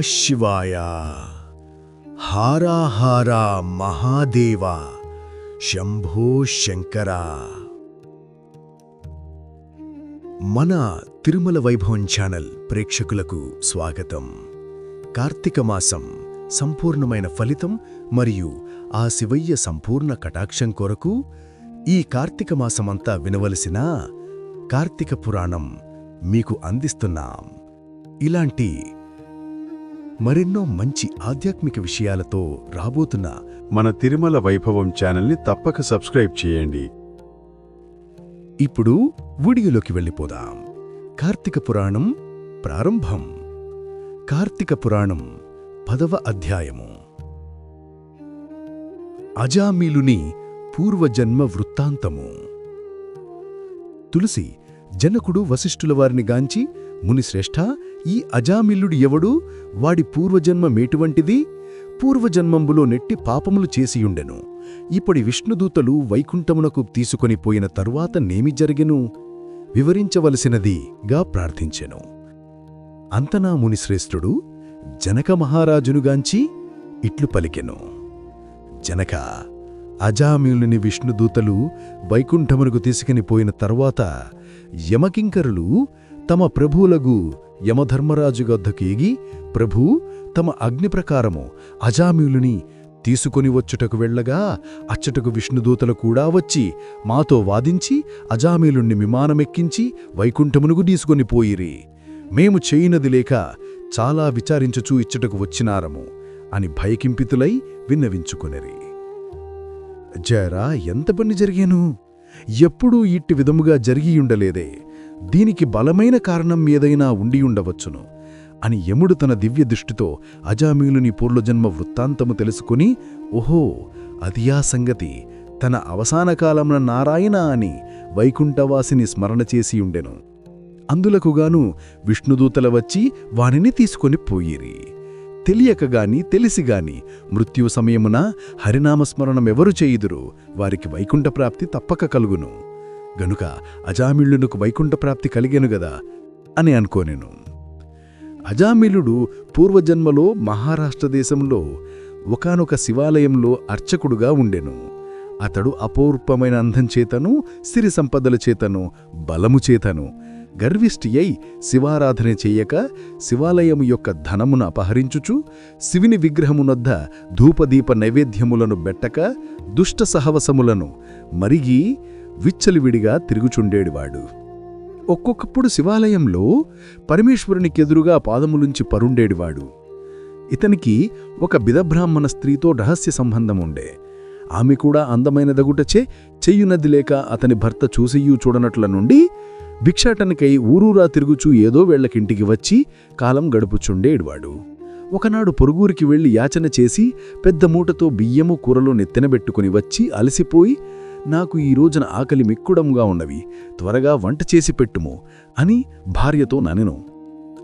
శివాయ. హారాహారా మహాదేవ. శంభో శంకర. మన తిరుమల వైభవం ఛానల్ ప్రేక్షకులకు స్వాగతం. కార్తీక మాసం సంపూర్ణమైన ఫలితం మరియు ఆ శివయ్య సంపూర్ణ కటాక్షం కొరకు ఈ కార్తీక మాసమంతా వినవలసిన కార్తీక పురాణం మీకు అందిస్తున్నాం. ఇలాంటి మరెన్నో మంచి ఆధ్యాత్మిక విషయాలతో రాబోతున్న మన తిరుమల వైభవం ఛానల్ని తప్పక సబ్స్క్రైబ్ చేయండి. ఇప్పుడు వీడియోలోకి వెళ్ళిపోదాం. కార్తీక పురాణం ప్రారంభం. కార్తీక పురాణం పదవ అధ్యాయము. అజామీలుని పూర్వజన్మ వృత్తాంతము. తులసి జనకుడు వశిష్ఠుల వారిని గాంచి మునిశ్రేష్ఠ ఈ అజామిల్లుడు ఎవడు? వాడి పూర్వజన్మమేటువంటిది పూర్వజన్మంబులో నెట్టి పాపములు చేసియుండెను. ఇప్పటి విష్ణుదూతలు వైకుంఠమునకు తీసుకొని పోయిన తరువాత నేమి జరిగెను? వివరించవలసినదిగా ప్రార్థించెను. అంతనా మునిశ్రేష్ఠుడు జనక మహారాజునుగాంచి ఇట్లు పలికెను. జనక అజామిలుని విష్ణుదూతలు వైకుంఠమునకు తీసుకుని పోయిన తరువాత యమకింకరులు తమ ప్రభువులగు యమధర్మరాజు గద్దకు ఎగి ప్రభూ తమ అగ్ని ప్రకారము అజామీయులుని తీసుకొని వచ్చుటకు వెళ్ళగా అచ్చటకు విష్ణుదూతలు కూడా వచ్చి మాతో వాదించి అజామీలుణ్ణి విమానమెక్కించి వైకుంఠమునుగు తీసుకొని పోయిరి. మేము చేయినది లేక చాలా విచారించుచూ ఇచ్చటకు వచ్చినారము అని భయకింపితులై విన్నవించుకొనిరి. జరా ఎంత పని జరిగాను? ఎప్పుడూ ఇట్టి విధముగా జరిగియుండలేదే. దీనికి బలమైన కారణం ఏదైనా ఉండియుండవచ్చును అని యముడు తన దివ్య దృష్టితో అజామీలుని పూర్వజన్మ వృత్తాంతము తెలుసుకుని ఓహో అదియా సంగతి. తన అవసాన కాలమున నారాయణ అని వైకుంఠవాసిని స్మరణ చేసియుండెను అందులకుగాను విష్ణుదూతల వచ్చి వానిని తీసుకొని పోయిరి. తెలియకగాని తెలిసిగాని మృత్యు సమయమున హరినామస్మరణమెవరు చేయుదురు? వారికి వైకుంఠ ప్రాప్తి తప్పక కలుగును. గనుక అజామిళ్ళునకు వైకుంఠ ప్రాప్తి కలిగెను గదా అని అనుకోనెను. అజామిలుడు పూర్వజన్మలో మహారాష్ట్ర దేశంలో ఒకానొక శివాలయంలో అర్చకుడుగా ఉండెను. అతడు అపూర్వమైన అందం చేతను సిరి సంపదల చేతను బలము చేతను గర్విష్టి అయి శివారాధన చేయక శివాలయము యొక్క ధనమును అపహరించుచు శివుని విగ్రహమునొద్ద ధూపదీప నైవేద్యములను బెట్టక దుష్ట సహవసములను మరిగి విచ్చలివిడిగా తిరుగుచుండేడివాడు. ఒక్కొక్కప్పుడు శివాలయంలో పరమేశ్వరునికెదురుగా పాదములుంచి పరుండేడివాడు. ఇతనికి ఒక బిదబ్రాహ్మణ స్త్రీతో రహస్య సంబంధముండే. ఆమె కూడా అందమైనదగుటచే చెయ్యునది లేక అతని భర్త చూసియూ చూడనట్ల నుండి భిక్షాటనికై ఊరూరా తిరుగుచూ ఏదో వేళ్ళకింటికి వచ్చి కాలం గడుపుచుండేడివాడు. ఒకనాడు పొరుగురికి వెళ్ళి యాచన చేసి పెద్ద మూటతో బియ్యము కూరలు నెత్తినబెట్టుకుని వచ్చి అలసిపోయి నాకు ఈ రోజున ఆకలి మిక్కుడంగా ఉన్నవి త్వరగా వంట చేసి పెట్టుము అని భార్యతో ననెను.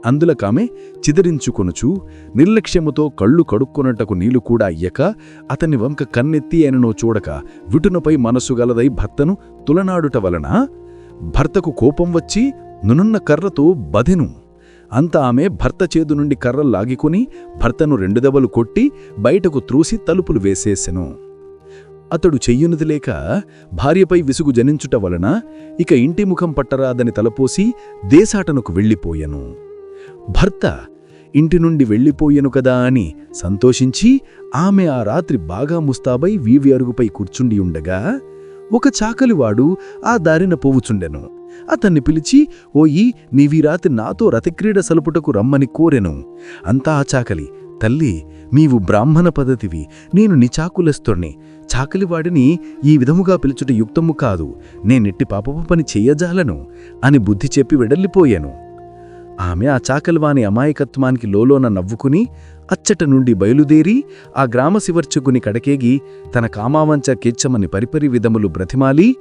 అందులకామె చిదరించుకొనుచు నిర్లక్ష్యముతో కళ్ళు కడుక్కొనటకు నీళ్ళు కూడా అయ్యక అతని వంక కన్నెత్తి ఆయననో చూడక విటునపై మనసు గలదై భర్తను తులనాడుట వలన భర్తకు కోపం వచ్చి నునున్న కర్రతో బధెను. అంత ఆమె భర్త చేదు నుండి కర్ర లాగికొని భర్తను రెండు దెబ్బలు కొట్టి బయటకు త్రూసి తలుపులు వేసేసెను. అతడు చెయ్యునది లేక భార్యపై విసుగు జనించుట వలన ఇక ఇంటి ముఖం పట్టరాదని తలపోసి దేశాటనకు వెళ్ళిపోయెను. భర్త ఇంటి నుండి వెళ్ళిపోయెను కదా అని సంతోషించి ఆమె ఆ రాత్రి బాగా ముస్తాబై వీవి అరుగుపై కూర్చుండి ఉండగా ఒక చాకలివాడు ఆ దారిన పోవుచుండెను. అతన్ని పిలిచి ఓయి నీవీ రాత్రి నాతో రతిక్రీడ సలుపుటకు రమ్మని కోరెను. అంతా ఆ చాకలి తల్లి నీవు బ్రాహ్మణ పద్ధతివి నేను నిచాకులస్తుణ్ణి. చాకలివాడిని ఈ విధముగా పిలుచుట యుక్తము కాదు. నేనెట్టి పాపపు పని చెయ్యజాలను అని బుద్ధి చెప్పి వెడల్లిపోయాను. ఆమె ఆ చాకలివాని అమాయకత్వానికి లోలోన నవ్వుకుని అచ్చట నుండి బయలుదేరి ఆ గ్రామ శివర్చకుని కడకేగి తన కామావంచ కేచ్చమని పరిపరి విధములు బ్రతిమాలి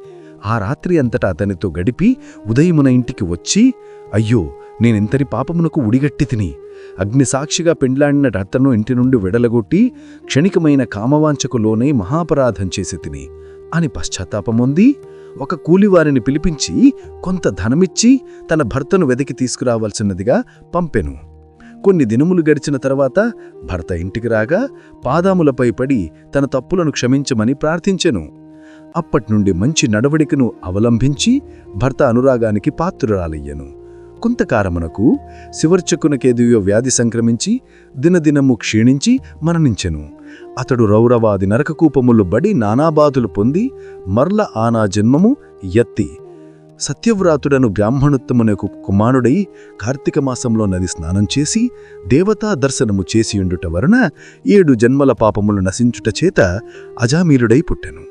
ఆ రాత్రి అంతటా అతనితో గడిపి ఉదయమున ఇంటికి వచ్చి అయ్యో నేనింతటి పాపమునకు ఉడిగట్టి తిని అగ్నిసాక్షిగా పెండ్లాడిన అతను ఇంటి నుండి వెడలగొట్టి క్షణికమైన కామవాంచకు లోనై మహాపరాధం చేసి తిని అని పశ్చాత్తాపమొంది ఒక కూలివారిని పిలిపించి కొంత ధనమిచ్చి తన భర్తను వెదకి తీసుకురావాల్సినదిగా పంపెను. కొన్ని దినములు గడిచిన తర్వాత భర్త ఇంటికి రాగా పాదాములపై పడి తన తప్పులను క్షమించమని ప్రార్థించెను. అప్పటినుండి మంచి నడవడికను అవలంబించి భర్త అనురాగానికి పాత్రురాలయ్యను. కొంతకాలమునకు శివర్చకునకేదియో వ్యాధి సంక్రమించి దినదినము క్షీణించి మరణించెను. అతడు రౌరవాది నరకకూపములు బడి నానాబాధులు పొంది మర్ల ఆనా జన్మము ఎత్తి. సత్యవ్రాతుడను బ్రాహ్మణోత్తమునకు కుమారుడై కార్తీక మాసంలో నది స్నానం చేసి దేవతా దర్శనము చేసియుండుట వలన ఏడు జన్మల పాపములు నశించుట చేత అజామీలుడై పుట్టెను.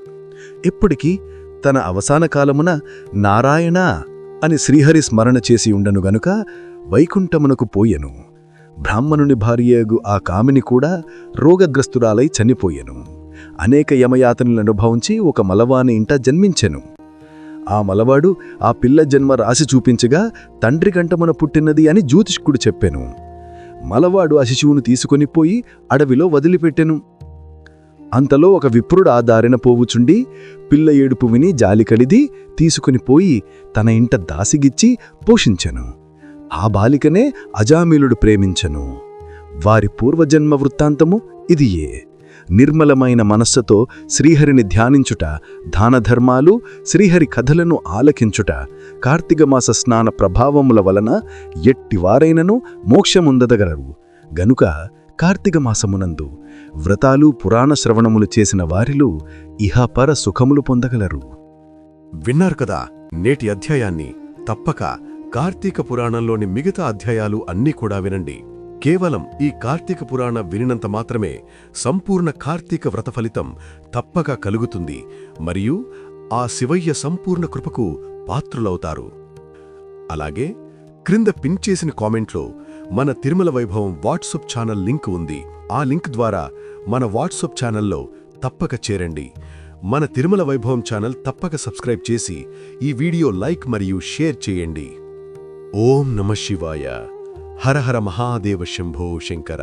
ఎప్పటికీ తన అవసాన కాలమున నారాయణ అని శ్రీహరి స్మరణ చేసి ఉండను గనుక వైకుంఠమునకు పోయెను. బ్రాహ్మణుని భార్యగు ఆ కామిని కూడా రోగగ్రస్తురాలై చనిపోయెను. అనేక యమయాతనలు అనుభవించి ఒక మలవాని ఇంట జన్మించెను. ఆ మలవాడు ఆ పిల్ల జన్మ రాసి చూపించగా తండ్రి గంటమున పుట్టినది అని జ్యోతిష్కుడు చెప్పెను. మలవాడు ఆ శిశువును తీసుకొని పోయి అడవిలో వదిలిపెట్టెను. అంతలో ఒక విప్రుడు ఆ దారిన పోవుచుండి పిల్ల ఏడుపు విని జాలి కలిది తీసుకుని పోయి తన ఇంట దాసిగిచ్చి పోషించెను. ఆ బాలికనే అజామీలుడు ప్రేమించెను. వారి పూర్వజన్మ వృత్తాంతము ఇదియే. నిర్మలమైన మనస్సుతో శ్రీహరిని ధ్యానించుట దానధర్మాలు శ్రీహరి కథలను ఆలకించుట కార్తీకమాస స్నాన ప్రభావముల వలన ఎట్టివారైనను మోక్షముందదగలరు. గనుక కార్తీకమాసమునందు మాసమునందు వ్రతాలు పురాణ శ్రవణములు చేసిన వారిలో ఇహపర సుఖములు పొందగలరు. విన్నారు కదా నేటి అధ్యాయాన్ని. తప్పక కార్తీక పురాణంలోని మిగతా అధ్యాయాలు అన్నీ కూడా వినండి. కేవలం ఈ కార్తీక పురాణ వినినంత మాత్రమే సంపూర్ణ కార్తీక వ్రత ఫలితం తప్పక కలుగుతుంది. మరియు ఆ శివయ్య సంపూర్ణ కృపకు పాత్రులవుతారు. అలాగే క్రింద పిన్ చేసిన కామెంట్లో మన తిరుమల వైభవం వాట్సాప్ ఛానల్ లింక్ ఉంది. ఆ లింక్ ద్వారా మన వాట్సాప్ ఛానల్లో తప్పక చేరండి. మన తిరుమల వైభవం ఛానల్ తప్పక సబ్స్క్రైబ్ చేసి ఈ వీడియో లైక్ మరియు షేర్ చేయండి. ఓం నమ శివాయ. హర హర మహాదేవ శంభో శంకర.